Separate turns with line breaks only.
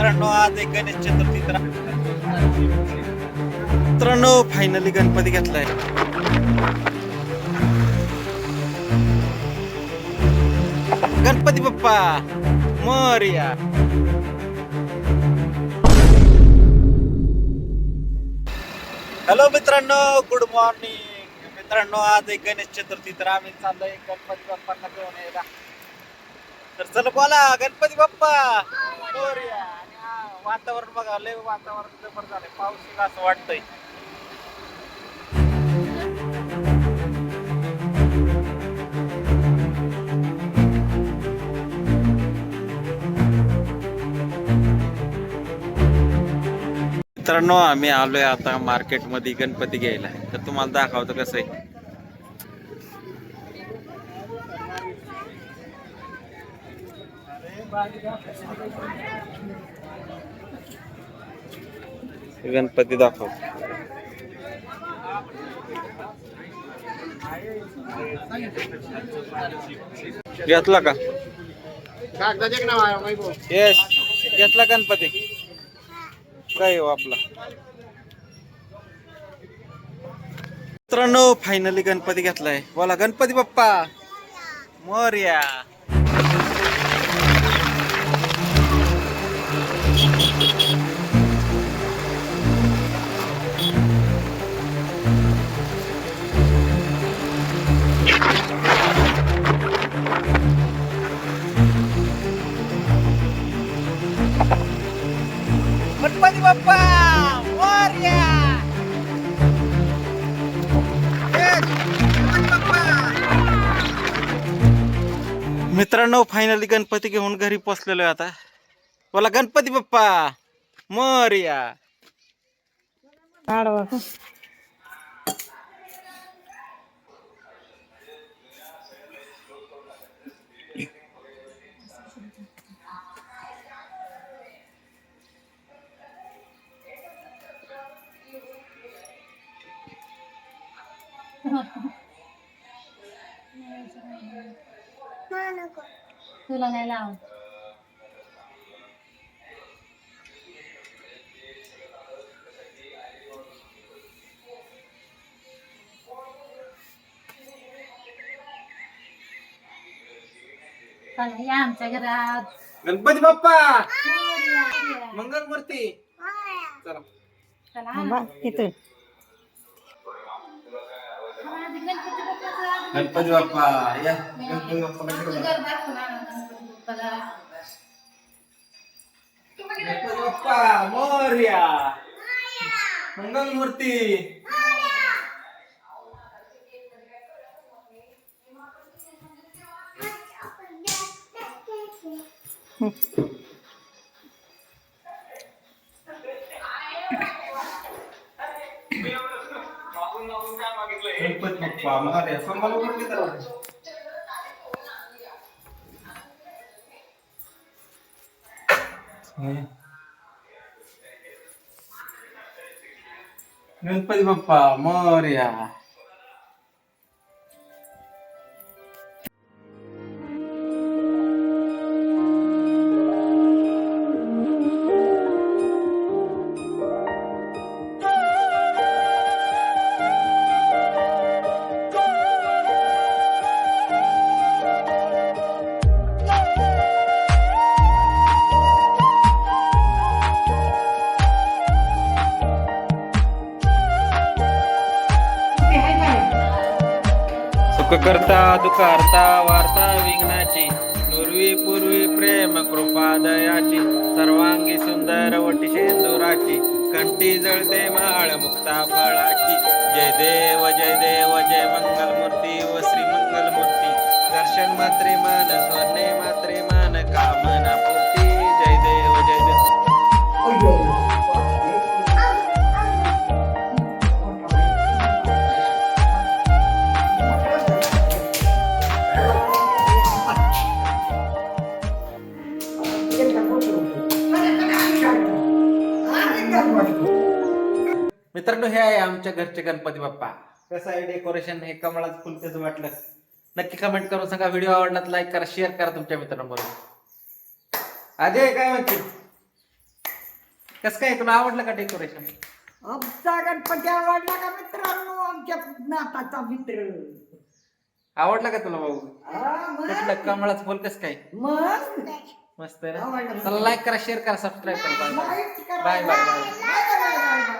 मित्रांनो आज एक गणेश चतुर्थी तर मित्रांनो फायनली गणपती घेतलाय. गणपती बाप्पा मोरया. हॅलो मित्रांनो गुड मॉर्निंग मित्रांनो आज एक गणेश चतुर्थी तर आम्ही चाललोय गणपती बाप्पांना घेऊन यायला. तर चल बोला गणपती बाप्पा मोरया. वातावरण बघा लय वातावरण जबर झालंय. पाऊस येईल असं वाटतंय. मित्रांनो आम्ही आलोय आता मार्केटमध्ये गणपती घ्यायला. तर तुम्हाला दाखवतो कसं आहे. गणपती दाखव. घेतला का? येस घेतला गणपती. काय हो आपला? मित्रांनो फायनली गणपती घेतलाय. बोला गणपती बाप्पा. मोरया. मित्रांनो फायनली गणपती घेऊन घरी पोचलेलो आहे आता. बोला गणपती बाप्पा मोरया.
तुला नाही लाव चला या आमच्या घरात
गणपती बाप्पा
या, या.
मंगल मूर्ती चला
चला हा, आधी गणपती बाप्पाचं
गणपती बाप्पा या
मी
गणपती
गणपती बाप्पाला.
गणपती बाप्पा मोरया तर गणपती बाप्पा सुख करता दुखारता वार्ता विघ्नाची. नुरवी पूर्वी प्रेम कृपा दयाची. सर्वांगी सुंदर वटी शेंदुराची. कंठी जळते माळ मुक्ता फळाची. जय देव जय देव जय मंगल मूर्ती व श्री मंगल मूर्ती दर्शन मात्रे मान स्वर्णे मात्रे मान कामना पूर्ती. जय देव जय देव. मित्रांनो हे आहे आमच्या घरचे गणपती बाप्पा. कसं आहे डेकोरेशन हे कमळाचं फुल कसं वाटलं. नक्की कमेंट करून सांगा. व्हिडिओ आवडला लाईक करा शेअर करा तुमच्या मित्रांबरोबर. अजय काय म्हणते? कसं काय तुला आवडलं का डेकोरेशन
आमचा गणपती आवडला का मित्रांनो? आमच्या नाताचा मित्र.
आवडला का तुला भाऊ? कुठलं? कमळाचं फुल कसं काय?
मग.
मस्त आहे. ना? लाईक करा शेअर करा सबस्क्राईब करा. Bye bye bye